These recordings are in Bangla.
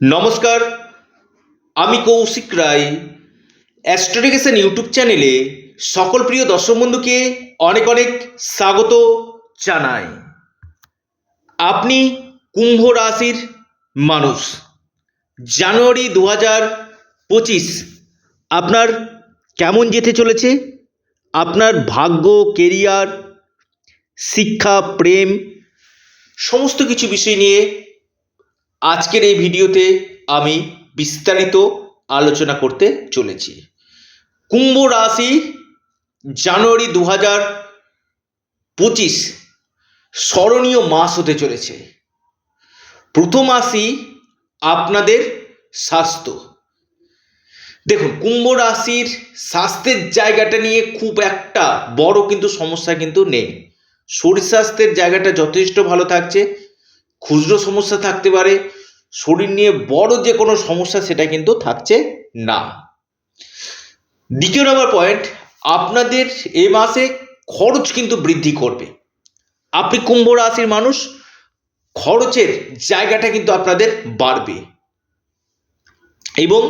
নমস্কার, আমি কৌশিক রায়। অ্যাস্ট্রোডিকেশন ইউটিউব চ্যানেলে সকল প্রিয় দর্শক বন্ধুকে অনেক অনেক স্বাগত জানাই। আপনি কুম্ভ রাশির মানুষ। জানুয়ারি দু হাজার পঁচিশ, আপনার কেমন যেতে চলেছে? আপনার ভাগ্য কেরিয়ার শিক্ষা, প্রেম, সমস্ত কিছু বিষয় নিয়ে আজকের এই ভিডিওতে আমি বিস্তারিত আলোচনা করতে চলেছি। কুম্ভ রাশি জানুয়ারি দু হাজার পঁচিশ স্মরণীয় মাস হতে চলেছে। প্রথম আসি আপনাদের স্বাস্থ্য। দেখুন, কুম্ভ রাশির স্বাস্থ্যের জায়গাটা নিয়ে খুব একটা বড় কিন্তু সমস্যা কিন্তু নেই। শরীর স্বাস্থ্যের জায়গাটা যথেষ্ট ভালো থাকছে খুচরো সমস্যা থাকতে পারে, শরীর নিয়ে বড় যে কোনো সমস্যা সেটা কিন্তু থাকছে না। দ্বিতীয় নম্বর পয়েন্ট আপনাদের এ মাসে খরচ কিন্তু বৃদ্ধি করবে। আপনি কুম্ভ রাশির মানুষ, খরচের জায়গাটা কিন্তু আপনাদের বাড়বে। এবং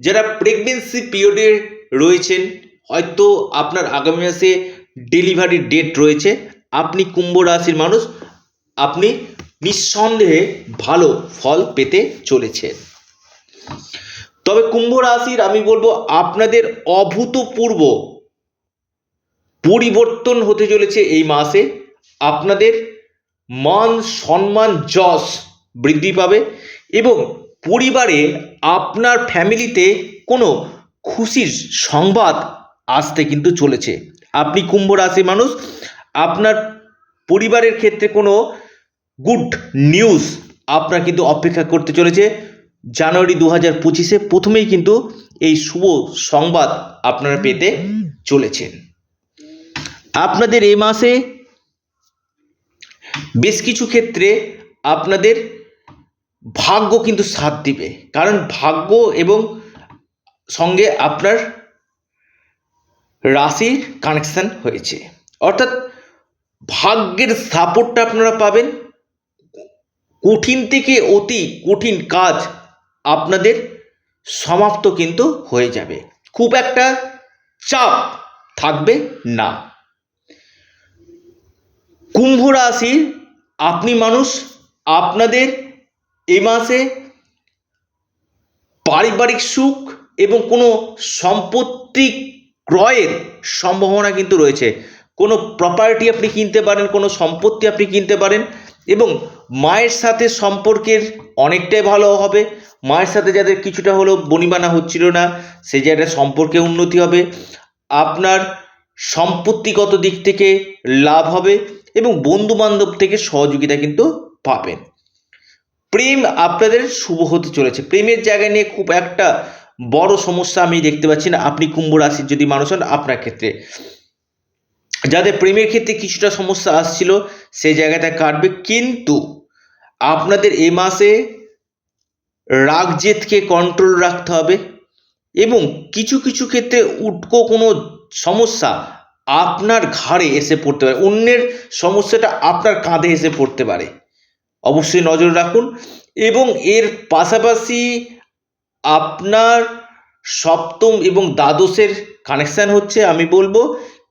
যারা প্রেগনেন্সি পিরিয়ডে রয়েছেন, হয়তো আপনার আগামী মাসে ডেলিভারি ডেট রয়েছে, আপনি কুম্ভ রাশির মানুষ, আপনি নিঃসন্দেহে ভালো ফল পেতে চলেছেন তবে কুম্ভ রাশির আমি বলব আপনাদের অভূতপূর্ব পরিবর্তন হতে চলেছে এই মাসে। আপনাদের মান সম্মান যশ বৃদ্ধি পাবে এবং পরিবারে আপনার ফ্যামিলিতে কোনো খুশির সংবাদ আসতে কিন্তু চলেছে। আপনি কুম্ভ রাশির মানুষ, আপনার পরিবারের ক্ষেত্রে কোনো গুড নিউজ আপনার কিন্তু অপেক্ষা করতে চলেছে। জানুয়ারি দু হাজার পঁচিশে প্রথমেই কিন্তু এই শুভ সংবাদ আপনারা পেতে চলেছেন। আপনাদের এই মাসে বেশ কিছু ক্ষেত্রে আপনাদের ভাগ্য কিন্তু সাথ দিবে। কারণ ভাগ্য এবং সঙ্গে আপনার রাশির কানেকশন হয়েছে। অর্থাৎ ভাগ্যের সাপোর্টটা আপনারা পাবেন। কঠিন থেকে অতি কঠিন কাজ আপনাদের সমাপ্ত কিন্তু হয়ে যাবে। খুব একটা চাপ থাকবে না। কুম্ভ রাশির আপনি মানুষ, আপনাদের এ মাসে পারিবারিক সুখ এবং কোনো সম্পত্তি ক্রয়ের সম্ভাবনা কিন্তু রয়েছে। কোনো প্রপার্টি আপনি কিনতে পারেন, কোনো সম্পত্তি আপনি কিনতে পারেন এবং মায়ের সাথে সম্পর্কের অনেকটাই ভালো হবে। মায়ের সাথে যাদের কিছুটা হলেও বনিবানা হচ্ছিল না সেই জায়গায় সম্পর্কে উন্নতি হবে, আপনার সম্পত্তিগত দিক থেকে লাভ হবে এবং বন্ধু বান্ধব থেকে সহযোগিতা কিন্তু পাবেন। প্রেম আপনাদের শুভ হতে চলেছে। প্রেমের জায়গা নিয়ে খুব একটা বড় সমস্যা আমি দেখতে পাচ্ছি না। আপনি কুম্ভ রাশির যদি মানুষ হন, আপনার ক্ষেত্রে। যাদের প্রেমের ক্ষেত্রে কিছুটা সমস্যা আসছিল সেই জায়গাটা কাটবে। কিন্তু আপনাদের এ মাসে রাগ জেদকে কন্ট্রোল রাখতে হবে এবং কিছু কিছু ক্ষেত্রে উটকো কোনো সমস্যা আপনার ঘাড়ে এসে পড়তে পারে। অন্যের সমস্যাটা আপনার কাঁধে এসে পড়তে পারে। অবশ্যই নজর রাখুন এবং এর পাশাপাশি আপনার সপ্তম এবং দ্বাদশের কানেকশান হচ্ছে, আমি বলব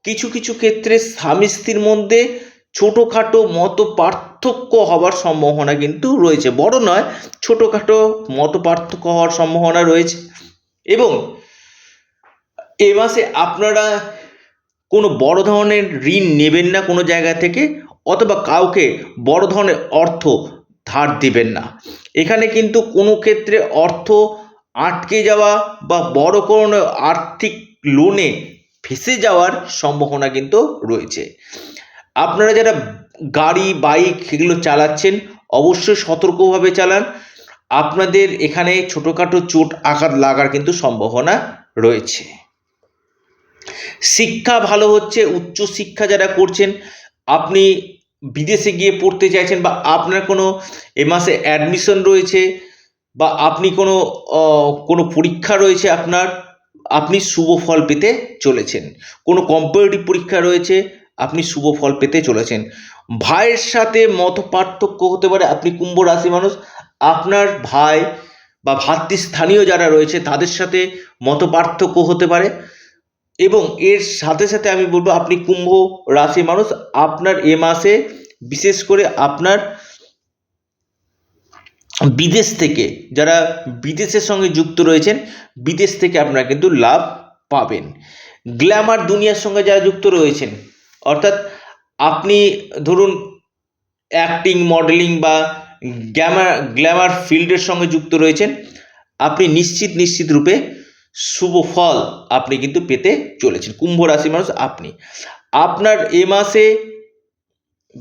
কিছু কিছু ক্ষেত্রে স্বামী স্ত্রীর মধ্যে ছোটোখাটো মত পার্থক্য হওয়ার সম্ভাবনা কিন্তু রয়েছে। বড় নয়, ছোটোখাটো মত পার্থক্য হওয়ার সম্ভাবনা রয়েছে। এবং এ মাসে আপনারা কোনো বড় ধরনের ঋণ নেবেন না কোনো জায়গা থেকে, অথবা কাউকে বড় ধরনের অর্থ ধার দিবেন না। এখানে কিন্তু কোনো ক্ষেত্রে অর্থ আটকে যাওয়া বা বড় কোনো আর্থিক লোনে ফেসে যাওয়ার সম্ভাবনা কিন্তু রয়েছে। আপনারা যারা গাড়ি, বাইক এগুলো চালাচ্ছেন, অবশ্যই সতর্কভাবে চালান। আপনাদের এখানে ছোটোখাটো চোট আঘাত লাগার কিন্তু সম্ভাবনা রয়েছে। শিক্ষা ভালো হচ্ছে, উচ্চ শিক্ষা যারা করছেন, আপনি বিদেশে গিয়ে পড়তে চাইছেন বা আপনার কোনো এ মাসে অ্যাডমিশন রয়েছে বা আপনি কোনো কোনো পরীক্ষা রয়েছে আপনার আপনি শুভ ফল পেতে চলেছেন। কোনো কম্পারেটিভ পরীক্ষা রয়েছে, আপনি শুভ ফল পেতে চলেছেন। ভাইয়ের সাথে মত পার্থক্য হতে পারে, আপনি কুম্ভ রাশি মানুষ, আপনার ভাই বা ভাতৃস্থানীয় যারা রয়েছে, তাদের সাথে মতপার্থক্য হতে পারে। এবং এর সাথে সাথে আমি বলব, আপনি কুম্ভ রাশি মানুষ, আপনার এ মাসে বিশেষ করে আপনার বিদেশ থেকে যারা বিদেশের সঙ্গে যুক্ত রয়েছেন, বিদেশ থেকে আপনারা কিন্তু লাভ পাবেন। গ্ল্যামার দুনিয়ার সঙ্গে যারা যুক্ত রয়েছেন, অর্থাৎ আপনি ধরুন অ্যাক্টিং মডেলিং বা গ্ল্যামার গ্ল্যামার ফিল্ডের সঙ্গে যুক্ত রয়েছেন, আপনি নিশ্চিত নিশ্চিত রূপে শুভ ফল আপনি কিন্তু পেতে চলেছেন। কুম্ভ রাশি মানুষ আপনি। আপনার এ মাসে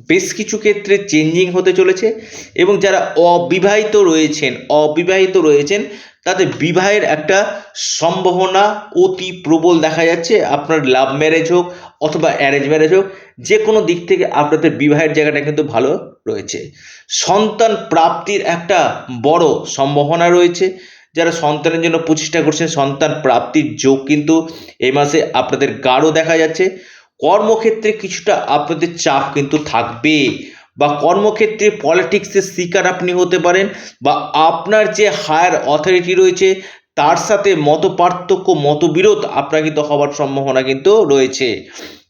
বেশ কিছু ক্ষেত্রে চেঞ্জিং হতে চলেছে এবং যারা অবিবাহিত রয়েছেন অবিবাহিত রয়েছেন, তাদের বিবাহের একটা সম্ভাবনা অতি প্রবল দেখা যাচ্ছে। আপনার লাভ ম্যারেজ হোক অথবা অ্যারেঞ্জ ম্যারেজ হোক যে কোনো দিক থেকে আপনাদের বিবাহের জায়গাটা কিন্তু ভালো রয়েছে। সন্তান প্রাপ্তির একটা বড় সম্ভাবনা রয়েছে। যারা সন্তানের জন্য প্রচেষ্টা করছেন, সন্তান প্রাপ্তির যোগ কিন্তু এই মাসে আপনাদের গাঢ় দেখা যাচ্ছে। কর্মক্ষেত্রে কিছুটা আপনাদের চাপ কিন্তু থাকবে বা কর্মক্ষেত্রে পলিটিক্সের শিকার আপনি হতে পারেন বা আপনার যে হায়ার অথরিটি রয়েছে, তার সাথে মত পার্থক্য মতবিরোধ আপনার কিন্তু হওয়ার সম্ভাবনা কিন্তু রয়েছে।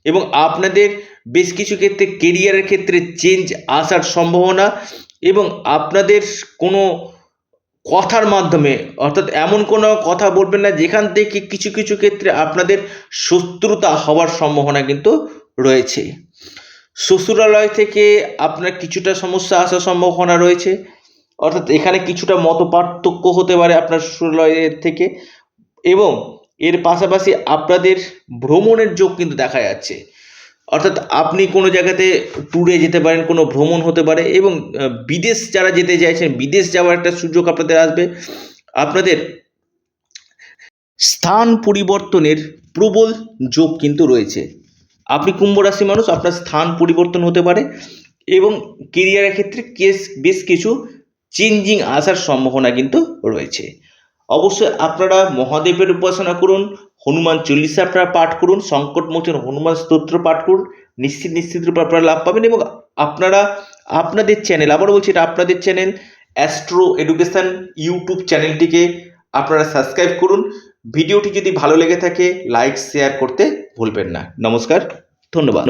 এবং আপনাদের বেশ কিছু ক্ষেত্রে কেরিয়ারের ক্ষেত্রে চেঞ্জ আসার সম্ভাবনা এবং আপনাদের কোনো কথার মাধ্যমে, অর্থাৎ এমন কোনো কথা বলবেন না যেখান থেকে কিছু কিছু ক্ষেত্রে আপনাদের শত্রুতা হওয়ার সম্ভাবনা কিন্তু রয়েছে। শ্বশুরালয় থেকে আপনার কিছুটা সমস্যা আসার সম্ভাবনা রয়েছে। অর্থাৎ এখানে কিছুটা মত পার্থক্য হতে পারে আপনার শ্বশুরালয়ের থেকে এবং এর পাশাপাশি আপনাদের ভ্রমণের যোগ কিন্তু দেখা যাচ্ছে। অর্থাৎ আপনি কোনো জায়গাতে ট্যুরে যেতে পারেন, কোনো ভ্রমণ হতে পারে এবং বিদেশ যারা যেতে চাইছেন, বিদেশ যাওয়ার একটা সুযোগ আপনাদের আসবে। আপনাদের স্থান পরিবর্তনের প্রবল যোগ কিন্তু রয়েছে। আপনি কুম্ভ রাশি মানুষ, আপনার স্থান পরিবর্তন হতে পারে এবং কেরিয়ারের ক্ষেত্রে কেস, বেশ কিছু চেঞ্জিং আসার সম্ভাবনা কিন্তু রয়েছে। অবশ্যই আপনারা মহাদেবের উপাসনা করুন, হনুমান চল্লিশা আপনারা পাঠ করুন সংকটমোচন হনুমান স্তোত্র পাঠ করুন, নিশ্চিত নিশ্চিত রূপে আপনারা লাভ পাবেন এবং আপনারা, আপনাদের চ্যানেল আবার বলছি এটা আপনাদের চ্যানেল অ্যাস্ট্রো এডুকেশন ইউটিউব চ্যানেলটিকে আপনারা সাবস্ক্রাইব করুন। ভিডিওটি যদি ভালো লেগে থাকে লাইক শেয়ার করতে ভুলবেন না। নমস্কার, ধন্যবাদ।